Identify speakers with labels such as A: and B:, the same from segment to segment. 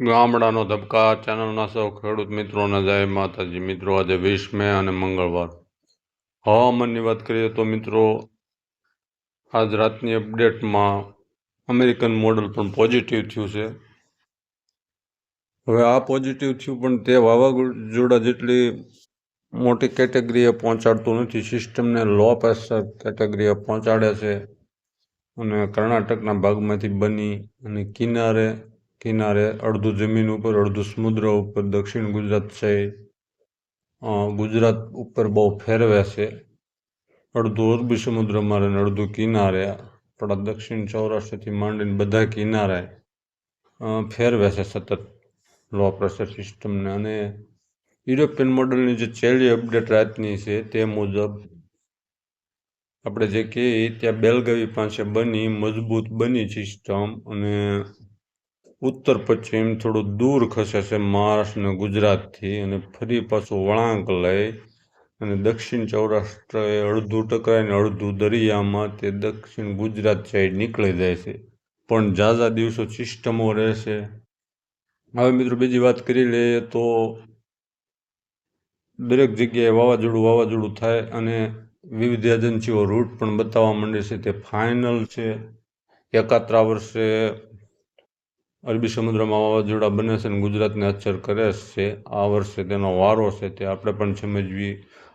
A: ગામડાનો ધબકા, ચેનલના સૌ ખેડૂત મિત્રોને જય માતાજી. મિત્રો, આજે વીસ અને મંગળવાર. હવામાનની વાત કરીએ તો મિત્રો, આજ રાતની અપડેટમાં અમેરિકન મોડલ પણ પોઝિટિવ થયું છે. હવે આ પોઝિટિવ થયું પણ તે વાવાઝોડા જેટલી મોટી કેટેગરીએ પહોંચાડતું નથી. સિસ્ટમને લો પ્રેશર કેટેગરીએ પહોંચાડે છે અને કર્ણાટકના ભાગમાંથી બની અને કિનારે કિનારે અડધું જમીન ઉપર, અડધું સમુદ્ર ઉપર, દક્ષિણ ગુજરાત છે ગુજરાત ઉપર બહુ ફેરવે છે. અડધું અરબી સમુદ્રમાં રહે અડધું કિનારે આપણા દક્ષિણ સૌરાષ્ટ્રથી માંડીને બધા કિનારે ફેરવે છે સતત લો પ્રેશર સિસ્ટમને અને યુરોપિયન મોડલની જે છેલ્લી અપડેટ રાતની છે તે મુજબ આપણે જે કહીએ ત્યાં બેલગાવી પાસે બની, મજબૂત બની સિસ્ટમ અને ઉત્તર પશ્ચિમ થોડું દૂર ખસે છે મહારાષ્ટ્ર અને ગુજરાતથી અને ફરી પાછું વળાંક લઈ અને દક્ષિણ સૌરાષ્ટ્ર એ અડધું ટકરાઈને અડધું દરિયામાં તે દક્ષિણ ગુજરાત સાઈડ નીકળી જાય છે. પણ ઝાઝા દિવસો સિસ્ટમો રહેશે. હવે મિત્રો બીજી વાત કરી લઈએ તો દરેક જગ્યાએ વાવાઝોડું વાવાઝોડું થાય અને વિવિધ એજન્સીઓ રૂટ પણ બતાવવા માંડે છે. તે ફાઇનલ છે. એકાત્રા વર્ષે અરબી સમુદ્રમાં વાવાઝોડા બને છે અને ગુજરાતને અસર કરે છે. આ વર્ષે તેનો વારો છે તે આપણે પણ સમજવી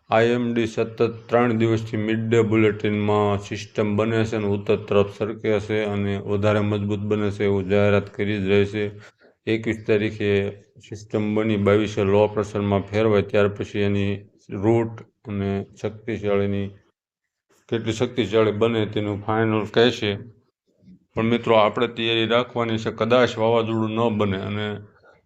A: આઈએમડી સતત ત્રણ દિવસથી મિડ ડે બુલેટિનમાં સિસ્ટમ બને છે અને ઉત્તર તરફ સરકે છે અને વધારે મજબૂત બને છે એવું જાહેરાત કરી જ રહે છે. એકવીસ તારીખે સિસ્ટમ બની, બાવીસે લો પ્રેશરમાં ફેરવાય, ત્યાર પછી એની રૂટ અને શક્તિશાળીની કેટલી શક્તિશાળી બને તેનું ફાઇનલ કહેશે. પણ મિત્રો, આપણે તૈયારી રાખવાની છે, કદાચ વાવાઝોડું ન બને અને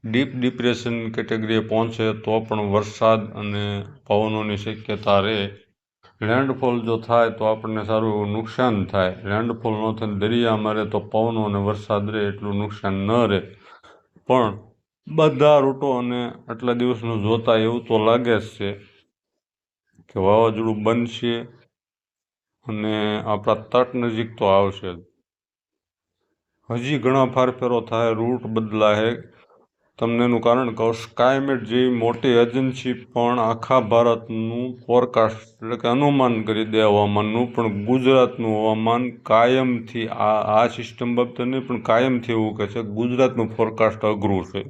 A: ડીપ ડિપ્રેશન કેટેગરીએ પહોંચે તો પણ વરસાદ અને પવનોની શક્યતા રહે. લેન્ડફોલ જો થાય તો આપણને સારું નુકસાન થાય. લેન્ડફોલ ન થાય દરિયામાં રહે તો પવનો અને વરસાદ રહે એટલું નુકસાન ન રહે. પણ બધા રૂટો અને આટલા દિવસનું જોતા એવું તો લાગે જ છે કે વાવાઝોડું બનશે અને આપણા તટ નજીક તો આવશે જ. હજી ઘણા ફારફેરો થાય, રૂટ બદલાય. તમને એનું કારણ કહું સ્કાયમેટ જેવી મોટી એજન્સી પણ આખા ભારતનું ફોરકાસ્ટ એટલે કે અનુમાન કરી દે હવામાનનું પણ ગુજરાતનું હવામાન કાયમથી આ આ સિસ્ટમ બાબતે નહીં, પણ કાયમથી એવું કહે છે ગુજરાતનું ફોરકાસ્ટ અઘરું છે.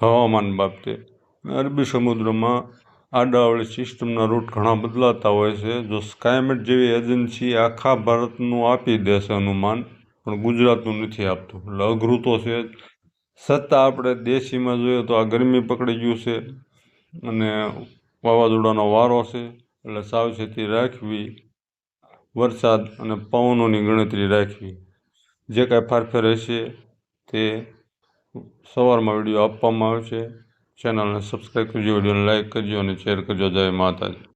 A: હવામાન બાબતે. અરબી સમુદ્રમાં આડાવળી સિસ્ટમના રૂટ ઘણા બદલાતા હોય છે. જો સ્કાયમેટ જેવી એજન્સી આખા ભારતનું આપી દેશે અનુમાન પણ ગુજરાતનું નથી આપતું. એટલે અઘરું તો છે છતાં આપણે દેશીમાં જોઈએ તો આ ગરમી પકડી ગયું છે અને વાવાઝોડાનો વારો છે. એટલે સાવચેતી રાખવી, વરસાદ અને પવનોની ગણતરી રાખવી. જે કાંઈ ફારફેર હશે તે સવારમાં વીડિયો આપવામાં આવશે. ચેનલને સબસ્ક્રાઈબ કરજો, વિડીયોને લાઇક કરજો અને શેર કરજો. જય માતાજી.